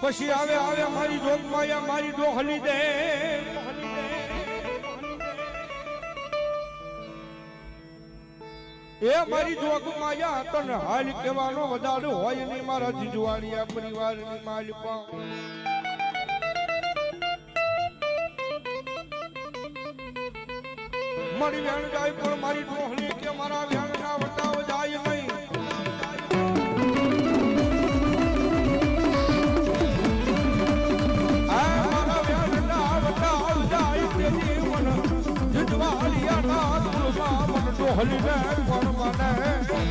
પછી આવે આવે મારી જોગ માયા, મારી ડોહલી દે એ મારી જોગ માયા તને હાલ કહેવાનો વધારો હોય નહીં મારા જીજવાડિયા પરિવારની માલિકા. મારી વેણ જાય પણ મારી ડોહલી કે મારા જીજવાડિયા ના તુલસા મન ડોહલી ને કોણ મને